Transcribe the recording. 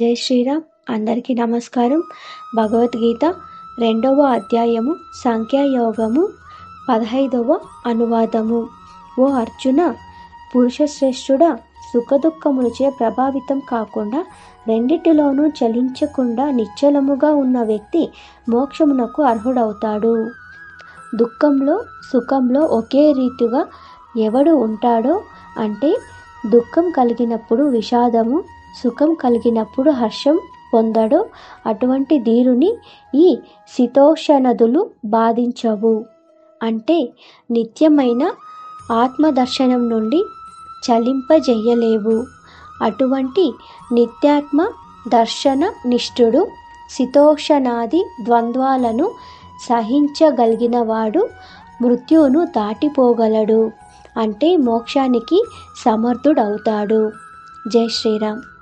జై శ్రీరామ్. అందరికీ నమస్కారం. భగవద్గీత రెండవ అధ్యాయము సంఖ్యాయోగము పదహైదవ అనువాదము. ఓ అర్జున పురుషశ్రేష్ఠుడా సుఖదుఖములచే ప్రభావితం కాకుండా రెండిటిలోనూ చలించకుండా నిశ్చలముగా ఉన్న వ్యక్తి మోక్షమునకు అర్హుడవుతాడు. దుఃఖంలో సుఖంలో ఒకే రీతిగా ఎవడు ఉంటాడో అంటే దుఃఖం కలిగినప్పుడు విషాదము సుఖం కలిగినప్పుడు హర్షం పొందడో. అటువంటి ధీరుని ఈ శీతోషనదులు బాధించవు. అంటే నిత్యమైన ఆత్మదర్శనం నుండి చలింపజేయలేవు. అటువంటి నిత్యాత్మ దర్శన నిష్ఠుడు శీతోషణాది ద్వంద్వాలను సహించగలిగినవాడు మృత్యువును దాటిపోగలడు. అంటే మోక్షానికి సమర్థుడవుతాడు. జై శ్రీరామ్.